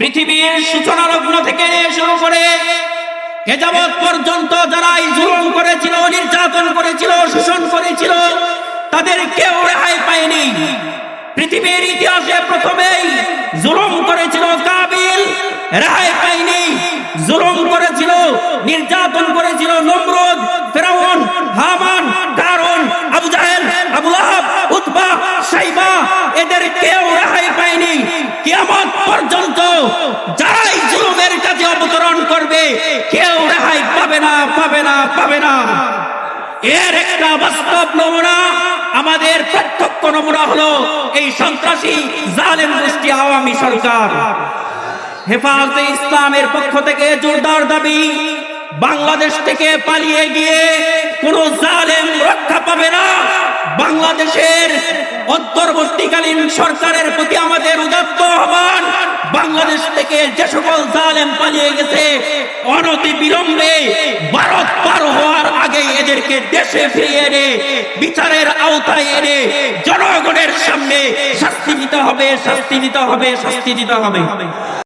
পৃথিবীর সূচনা লগ্ন থেকে শুরু করে এ পর্যন্ত যারা জুলুম করেছিল, নির্যাতন করেছিল, শোষণ করেছিল, তাদের কেউ রেহাই পায়নি। পৃথিবীর ইতিহাসে প্রথমেই জুলুম করেছিল কাবিল, রেহাই পায়নি। জুলুম করেছিল, নির্যাতন করেছিল পাবে না। এর একটা বাস্তব নমুনা, আমাদের প্রত্যক্ষ নমুনা হলো এই সন্ত্রাসী জালেম গোষ্ঠী আওয়ামী সরকার। হেফাজতে ইসলামের পক্ষ থেকে জোরদার দাবি, বাংলাদেশ থেকে পালিয়ে গিয়ে কোন জালেম রক্ষা পাবে না। বাংলাদেশের অন্তর্বর্তীকালীন সরকারের প্রতি আমাদের উদাত্ত আহ্বান, বাংলাদেশ থেকে যে সকল জালেম পালিয়ে গেছে অনতি বিলম্বে আগে এদেরকে দেশে ফিরিয়ে এনে, বিচারের আওতায় এনে, জনগণের সামনে শাস্তি দিতে হবে, শাস্তি দিতে হবে, শাস্তি দিতে হবে।